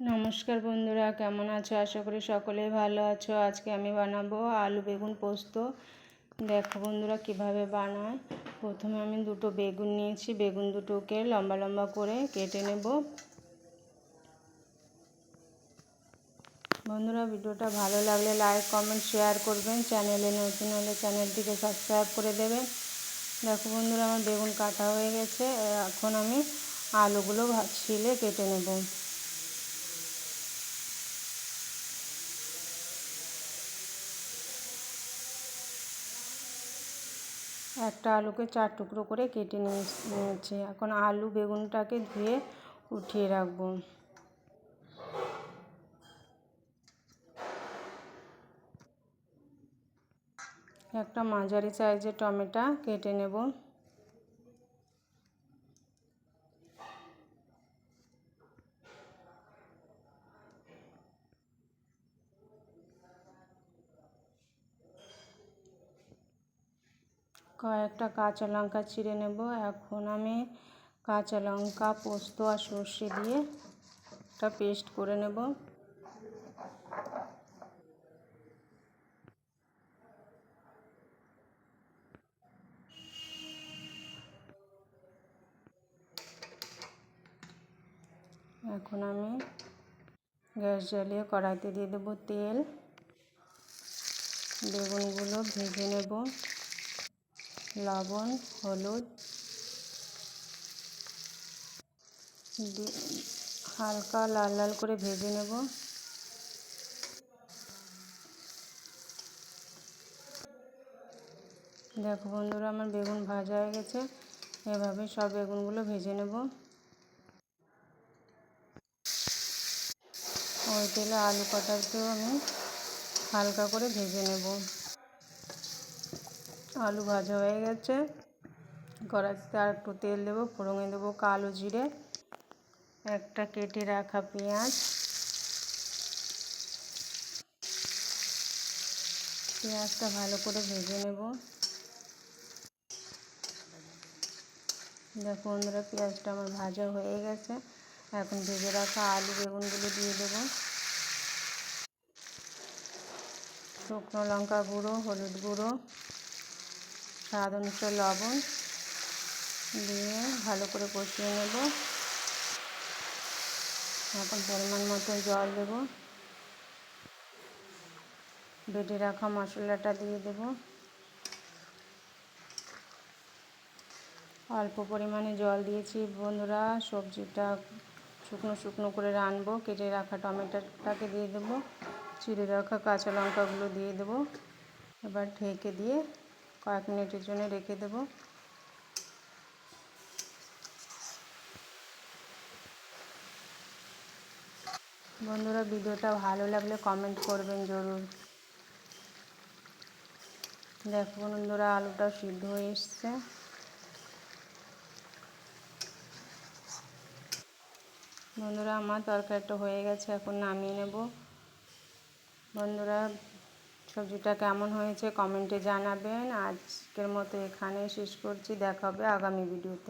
নমস্কার বন্ধুরা, কেমন আছো? আশা করি সকলেই ভালো আছো। আজকে আমি বানাবো আলু বেগুন পোস্ত। দেখো বন্ধুরা কীভাবে বানায়। প্রথমে আমি দুটো বেগুন নিয়েছি। বেগুন দুটোকে লম্বা লম্বা করে কেটে নেব। বন্ধুরা, ভিডিওটা ভালো লাগলে লাইক, কমেন্ট, শেয়ার করবেন। চ্যানেলে নতুন হলে চ্যানেলটিকে সাবস্ক্রাইব করে দেবেন দেখো বন্ধুরা, আমার বেগুন কাটা হয়ে গেছে। এখন আমি আলুগুলো ছিলে কেটে নেব। একটা আলুকে চার টুকরো করে কেটে নিয়েছি এখন আলু বেগুনটাকে ধুয়ে উঠিয়ে রাখব। একটা মাঝারি সাইজের টমেটো কেটে নেব। কয়েকটা কাঁচা লঙ্কা চিড়ে নেব। এখন আমি কাঁচা লঙ্কা, পোস্ত আর সর্ষে দিয়ে একটা পেস্ট করে নেব। এখন আমি গ্যাস জ্বালিয়ে কড়াইতে দিয়ে দেবো তেল। বেগুনগুলো ভেজে নেব। লবণ, হলুদ হালকা লাল লাল করে ভেজে নেব। দেখো বন্ধুরা, আমার বেগুন ভাজা হয়ে গেছে। এভাবে সব বেগুনগুলো ভেজে নেব। ওই তেলে আলু কটাকেও আমি হালকা করে ভেজে নেব। আলু ভাজা হয়ে গেছে। কড়াইতে আর একটু তেল দেবো, ফোড়নে দেবো কালো জিরে, একটা কেটে রাখা পেঁয়াজ। পেঁয়াজটা ভালো করে ভেজে নেব। দেখো বন্ধুরা, পেঁয়াজটা আমার ভাজা হয়ে গেছে। এখন ভেজে রাখা আলু বেগুনগুলো দিয়ে দেবো। শুকনো লঙ্কা গুঁড়ো, হলুদ গুঁড়ো স্বাদ অনুসারে লবণ দিয়ে ভালো করে কষিয়ে নেব। এখন পরিমাণ মতো জল দেব। বেটে রাখা মশলাটা দিয়ে দেব। অল্প পরিমাণে জল দিয়েছি। বন্ধুরা, সবজিটা শুকনো শুকনো করে রানবো। কেটে রাখা টমেটোটাকে দিয়ে দেবো। চিড়ে রাখা কাঁচা লঙ্কাগুলো দিয়ে দেবো। এবার ঢেকে দিয়ে কয়েক মিনিটের জন্য রেখে দেব। বন্ধুরা, ভিডিওটা ভালো লাগলে কমেন্ট করবেন জরুর। দেখো বন্ধুরা, আলুটা সিদ্ধ হয়ে এসছে। বন্ধুরা, আমার তরকারিটা হয়ে গেছে, এখন নামিয়ে নেব। বন্ধুরা সবজিটা কেমন হয়েছে কমেন্টে জানাবেন। আজকের মতো এখানেই শেষ করছি। দেখা হবে আগামী ভিডিওতে।